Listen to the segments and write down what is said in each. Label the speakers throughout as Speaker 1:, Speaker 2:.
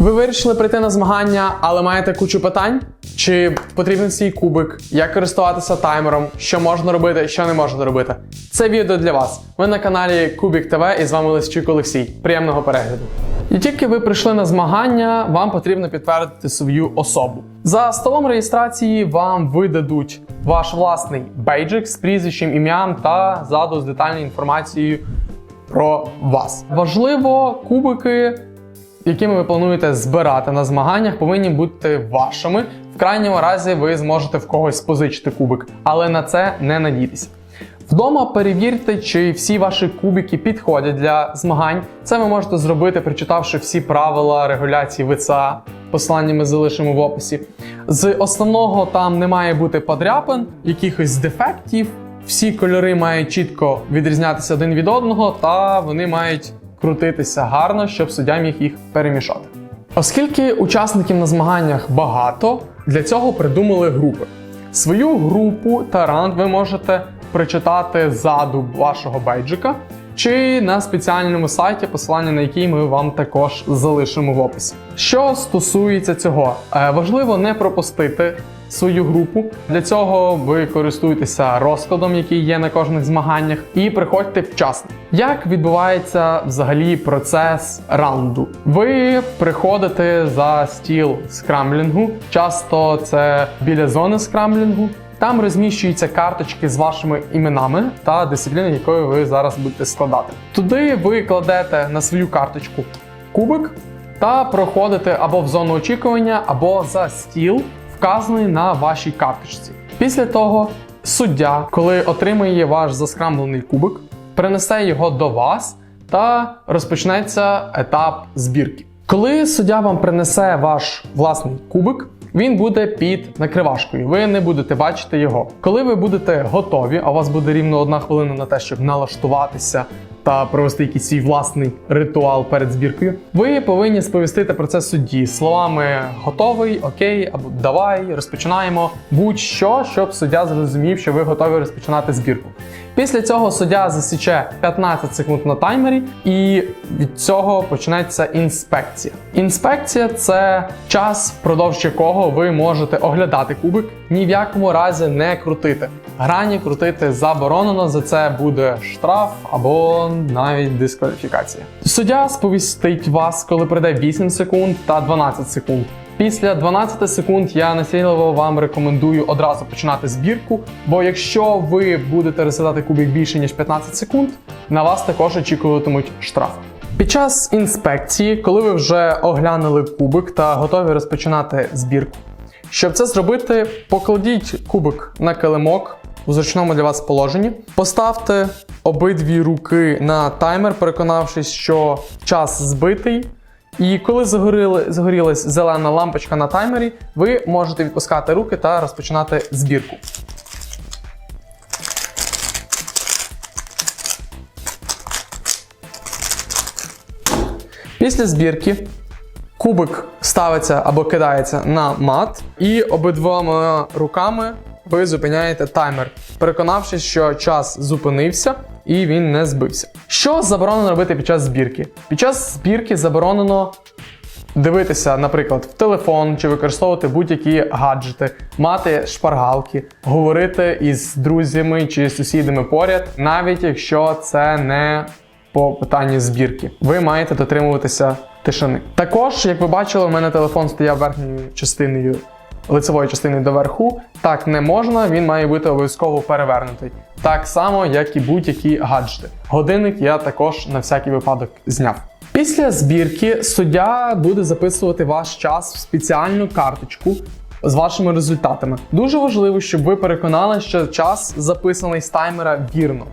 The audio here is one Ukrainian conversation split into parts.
Speaker 1: Ви вирішили прийти на змагання, але маєте кучу питань? Чи потрібен свій кубик? Як користуватися таймером? Що можна робити, що не можна робити? Це відео для вас. Ви на каналі Кубік ТВ і з вами Лисчук Олексій. Приємного перегляду. І тільки ви прийшли на змагання, вам потрібно підтвердити свою особу. За столом реєстрації вам видадуть ваш власний бейджик з прізвищем, ім'ям та ззаду з детальною інформацією про вас. Важливо, кубики, якими ви плануєте збирати на змаганнях, повинні бути вашими. В крайньому разі ви зможете в когось позичити кубик, але на це не надійтесь. Вдома перевірте, чи всі ваші кубики підходять для змагань. Це ви можете зробити, прочитавши всі правила регуляції ВЦА. Посилання ми залишимо в описі. З основного там не має бути подряпин, якихось дефектів. Всі кольори мають чітко відрізнятися один від одного, та вони мають крутитися гарно, щоб суддя міг їх перемішати. Оскільки учасників на змаганнях багато, для цього придумали групи. Свою групу та раунд ви можете прочитати ззаду вашого бейджика чи на спеціальному сайті, посилання на який ми вам також залишимо в описі. Що стосується цього, е, важливо не пропустити свою групу. Для цього ви користуєтеся розкладом, який є на кожних змаганнях, і приходьте вчасно. Як відбувається взагалі процес раунду? Ви приходите за стіл скрамблінгу, часто це біля зони скрамблінгу. Там розміщуються карточки з вашими іменами та дисципліни, якою ви зараз будете складати. Туди ви кладете на свою карточку кубик та проходите або в зону очікування, або за стіл, вказаний на вашій карточці. Після того суддя, коли отримає ваш заскрамблений кубик, принесе його до вас та розпочнеться етап збірки. Коли суддя вам принесе ваш власний кубик, він буде під накривашкою. Ви не будете бачити його. Коли ви будете готові, а у вас буде рівно одна хвилина на те, щоб налаштуватися та провести якийсь свій власний ритуал перед збіркою, ви повинні сповістити про це судді словами готовий, окей, або давай, розпочинаємо будь-що, щоб суддя зрозумів, що ви готові розпочинати збірку. Після цього суддя засіче 15 секунд на таймері, і від цього почнеться інспекція. Інспекція це час, впродовж якого ви можете оглядати кубик, ні в якому разі не крутити. Грані крутити заборонено, за це буде штраф або навіть дискваліфікація. Суддя сповістить вас, коли пройде 8 секунд та 12 секунд. Після 12 секунд я насильно вам рекомендую одразу починати збірку, бо якщо ви будете розглядати кубик більше ніж 15 секунд, на вас також очікуватимуть штраф. Під час інспекції, коли ви вже оглянули кубик та готові розпочинати збірку, щоб це зробити, покладіть кубик на килимок у зручному для вас положенні, поставте обидві руки на таймер, переконавшись, що час збитий. І коли загоріли, загорілась зелена лампочка на таймері, ви можете відпускати руки та розпочинати збірку. Після збірки кубик ставиться або кидається на мат, і обидвома руками ви зупиняєте таймер, переконавшись, що час зупинився і він не збився. Що заборонено робити під час збірки? Під час збірки заборонено дивитися, наприклад, в телефон чи використовувати будь-які гаджети, мати шпаргалки, говорити із друзями чи сусідами поряд, навіть якщо це не по питанню збірки. Ви маєте дотримуватися тишини. Також, як ви бачили, у мене телефон стояв верхньою частиною. Лицевою частиною доверху так не можна, він має бути обов'язково перевернутий. Так само, як і будь-які гаджети. Годинник я також на всякий випадок зняв. Після збірки суддя буде записувати ваш час в спеціальну карточку з вашими результатами. Дуже важливо, щоб ви переконали, що час записаний з таймера вірно.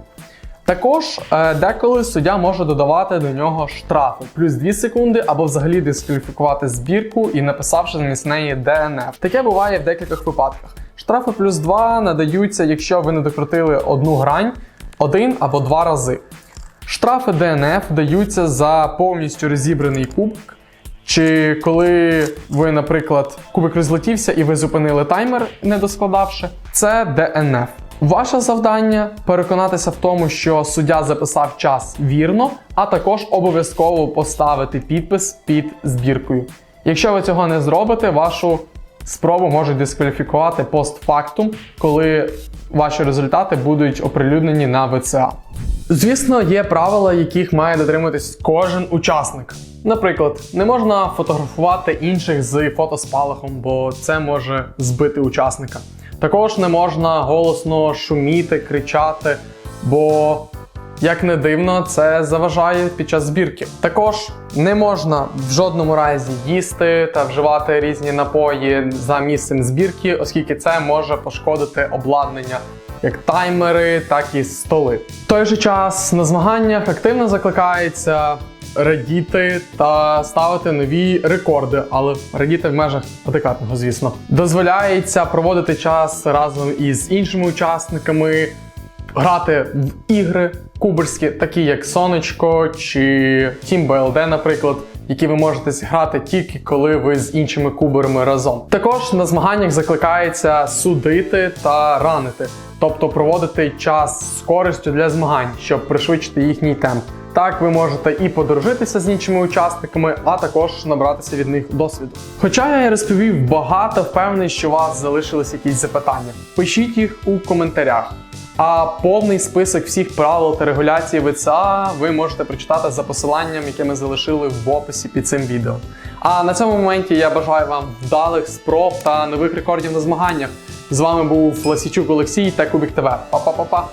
Speaker 1: Також е, деколи суддя може додавати до нього штрафи плюс 2 секунди або взагалі дискваліфікувати збірку і написавши замість неї ДНФ. Таке буває в декількох випадках. Штрафи плюс 2 надаються, якщо ви не докрутили одну грань один або два рази. Штрафи ДНФ даються за повністю розібраний кубик. Чи коли ви, наприклад, кубик розлетівся і ви зупинили таймер, не доскладавши, це ДНФ. Ваше завдання переконатися в тому, що суддя записав час вірно, а також обов'язково поставити підпис під збіркою. Якщо ви цього не зробите, вашу спробу можуть дискваліфікувати постфактум, коли ваші результати будуть оприлюднені на ВЦА. Звісно, є правила, яких має дотримуватись кожен учасник. Наприклад, не можна фотографувати інших з фотоспалахом, бо це може збити учасника. Також не можна голосно шуміти, кричати, бо як не дивно, це заважає під час збірки. Також не можна в жодному разі їсти та вживати різні напої за місцем збірки, оскільки це може пошкодити обладнання. Як таймери, так і столи. В той же час на змаганнях активно закликається радіти та ставити нові рекорди, але радіти в межах адекватного, звісно. Дозволяється проводити час разом із іншими учасниками, грати в ігри куберські, такі як Сонечко чи Team BLD, наприклад, які ви можете зіграти тільки коли ви з іншими куберами разом. Також на змаганнях закликається судити та ранити, тобто проводити час з користю для змагань, щоб пришвидшити їхній темп. Так ви можете і подружитися з іншими учасниками, а також набратися від них досвіду. Хоча я розповів багато, впевнений, що у вас залишились якісь запитання. Пишіть їх у коментарях. А повний список всіх правил та регуляцій ВЦА ви можете прочитати за посиланням, яке ми залишили в описі під цим відео. А на цьому моменті я бажаю вам вдалих спроб та нових рекордів на змаганнях. З вами був Ласічук Олексій та Кубік ТВ. Па-па-па-па!